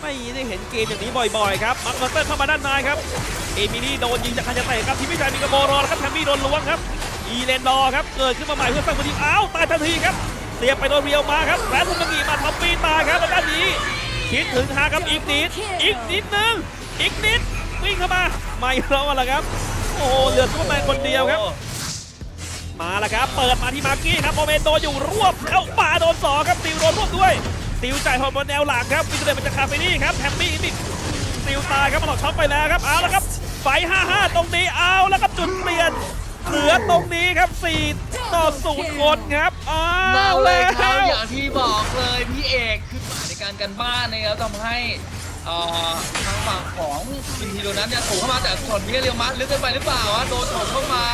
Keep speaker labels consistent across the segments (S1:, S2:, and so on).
S1: ไม่ได้เห็นเกมอย่างนี้บ่อยๆครับมังกเตอร์เข้ามาด้านในครับ เอมิลี่โดนยิงจากคันจะเตะครับทีมพิจารมีกระโบรอแล้วครับแทมมี่โดนล้วงครับ อีเลนดอร์ครับเกิดขึ้นมาใหม่เพื่อสร้างพื้นที่อ้าวตายทันทีครับเสียบไปโดนเรียวมาครับแรนทุนมังกีมาทอมปีตายครับด้านนี้คิดถึงทางครับอีกนิดอีกนิดนึงอีกนิดวิ่งเข้ามาไม่รอดแล้วครับ โอ้โหเหลือซุปเปอร์แมนคนเดียวครับ มาแล้วครับ เปิดมาที่มาร์กี้ครับโมเมนโดอยู่รวบแล้วป่าโดนสองครับติวโดนรวบด้วย ติวจ่ายฮอร์โมนแนวหลังครับวิสเดนมันจะคาเฟนี่ครับแฮมมี่นี่ติวตายครับมาหลอกช็อปไปแล้วครับเอาแล้วครับไฟ5-5 ตรงนี้เอาแล้วครับจุดเปลี่ยนเหลือตรงนี้ครับ4ต่อศูนย์คนครับเอา
S2: เลยครับอย่างที่บอกเลยพี่เอกคือหมาในการกันบ้านนะครับทำให้ทางฝั่งของอินทีโดนั้นเนี่ยถูกเข้ามาแต่ช็อตนี้เรียวมัดลึกเกินไปหรือเปล่าวะโดนถมเข้ามา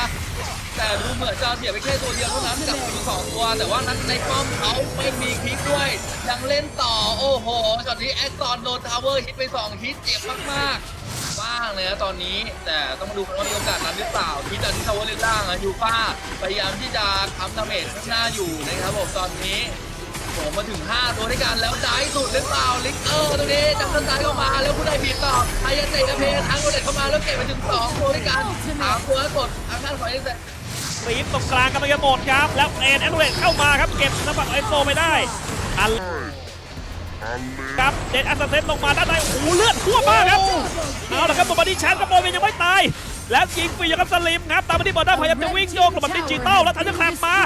S2: แต่ดูเหมือนจะเสียไปแค่ตัวเดียวเท่านั้นกับทีสองตัว แต่ว่านั้นในป้อมเขาไม่มีคลิกด้วย ยังเล่นต่อโอ้โหช็อตนี้แอคตอนโดนทาวเวอร์ฮิตไปสองฮิตเจ็บมากๆบ้างเลยนะตอนนี้ แต่ต้องมาดูกันว่ามีโอกาสนั้นหรือเปล่าที่จะที่ทาวเวอร์เล่นล่างอะยูฟ่าพยายามที่จะทำดาเมจข้างหน้าอยู่นะครับผมตอนนี้ผมมาถึง 5 ตัวด้วยกันแล้วได้สุดหรือเปล่าลิกเตอร์ตรงนี้ดับเบิลไซด์เข้ามาแล้วผู้ใดบีบต่อไฮยาเตะกระเพงทั้งโรเล็ตเข้ามาแล้วเก็บไปถึง 2 ตัวด้วยกันสามตัวกดทางด้านฝ่ายนี้แต่
S1: รีบตรงกลางกำลังจะหมดครับ แล้วเอ็นแอนดูเลตเข้ามาครับ เก็บน้ำปักไอโซไม่ได้อันครับเด็ดอัสเซนลงมาด้านในโอ้โหเลือดท่วมมากครับเอาละครับตัวบอดี้แชมป์กับโมเวนยังไม่ตาย แล้วยิงฟรีอยู่กับสลิมครับตามมาที่บอลได้พยายามจะวิ่งโยกหลบแบบดิจิตอลแล้วทันจะแคลบมา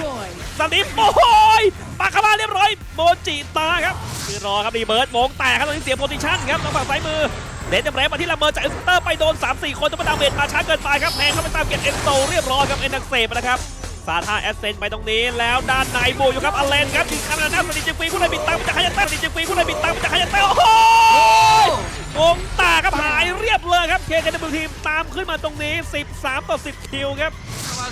S1: สลิมโอ้โหยปากเข้ามาเรียบร้อยโมจิตาครับคือรอครับรีเบิร์ดโมงแตกครับตอนนี้เสียโพซิชั่นครับทางฝั่งซ้ายมือ เดนเดมเรฟมาที่ลำเบอร์จากเอสเตอร์ไปโดน 3-4 คนต้องมาดาเมจมาช้าเกินไปครับแพงเข้าไปตามเก็บเอ็นโซเรียบร้อยครับเอ็นดักเซฟนะครับซาธาแอสเซนไปตรงนี้แล้วด้านในโบอยู่ครับอเลนครับยิงคารานาสติจิฟีคุณนายบิดตามมาจากฮายาเต้สติจิฟีคุณนายบิดตามมาจากฮายาเต้โอ้โหงงตาครับหายเรียบเลยครับเคกันเดับทีมตามขึ้นมาตรงนี้ 13 ต่อ 10 คิวครับ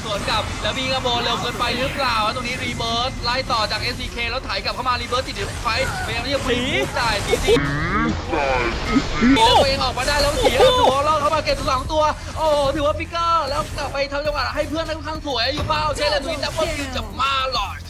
S2: สวนกลับ แล้วมีกระโบนเร็วเกินไปหรือเปล่า ตรงนี้รีเบิร์สไล่ต่อจาก SCK แล้วไถกลับเข้ามารีเบิร์สติดอยู่ไฟพยายามที่จะฟรีบูจ่ายทีทีตัวเองออกมาได้แล้วเสียตัวรอดเข้ามาเก็บสองตัว โอ้ถือว่าฟิกเกอร์แล้วกลับไปทำจังหวะให้เพื่อนได้ค่อนข้างสวยอยู่เปล่าใช่เลยตรงนี้ดับเบิลคิวจากมาลอช